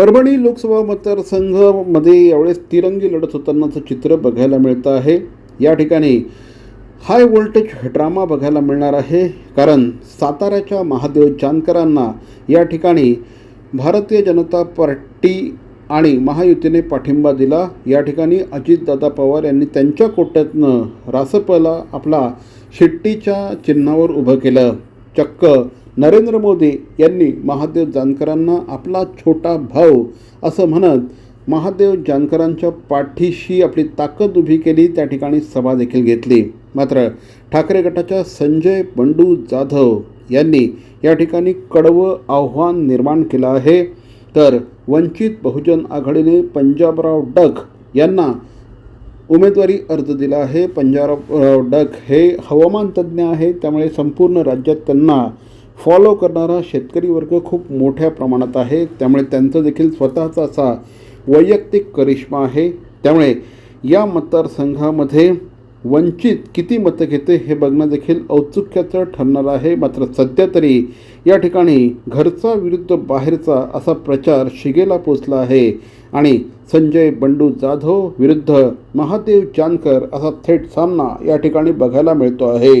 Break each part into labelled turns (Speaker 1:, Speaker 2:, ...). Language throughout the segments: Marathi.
Speaker 1: परभणी लोकसभा मतदारसंघामध्ये यावेळेस तिरंगी लढत होतानाचं चित्र बघायला मिळतं आहे. या ठिकाणी हाय व्होल्टेज ड्रामा बघायला मिळणार आहे. कारण साताऱ्याच्या महादेव जानकरांना या ठिकाणी भारतीय जनता पार्टी आणि महायुतीने पाठिंबा दिला. या ठिकाणी अजितदादा पवार यांनी त्यांच्या कोट्यातनं रासपला आपला शिट्टीच्या चिन्हावर उभं केलं. चक्क नरेंद्र मोदी यांनी महादेव जानकरांना आपला छोटा भाऊ असं म्हणत महादेव जानकरांच्या पाठीशी आपली ताकद उभी केली त्या ठिकाणी सभा देखील घेतली. मात्र ठाकरे गटाच्या संजय बंडू जाधव यांनी या ठिकाणी कडवं आव्हान निर्माण केलं आहे. तर वंचित बहुजन आघाडीने पंजाबराव डग यांना उमेदवारी अर्ज दिला आहे. पंजाबराव डग हे हवामान तज्ज्ञ आहे त्यामुळे संपूर्ण राज्यात त्यांना फॉलो करणारा शेतकरी वर्ग खूप मोठ्या प्रमाणात आहे. त्यामुळे त्यांचं देखील स्वतःचा असा वैयक्तिक करिश्मा आहे. त्यामुळे या मतदारसंघामध्ये वंचित किती मतं घेते हे बघणं देखील औत्सुक्याचं ठरणार आहे. मात्र सध्या तरी या ठिकाणी घरचा विरुद्ध बाहेरचा असा प्रचार शिगेला पोचला आहे. आणि संजय बंडू जाधव विरुद्ध महादेव जानकर असा थेट सामना या ठिकाणी बघायला मिळतो आहे.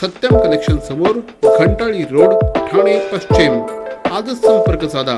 Speaker 1: सत्यम कनेक्शन समोर खंटाळी रोड ठाणे पश्चिम. आजच संपर्क साधा.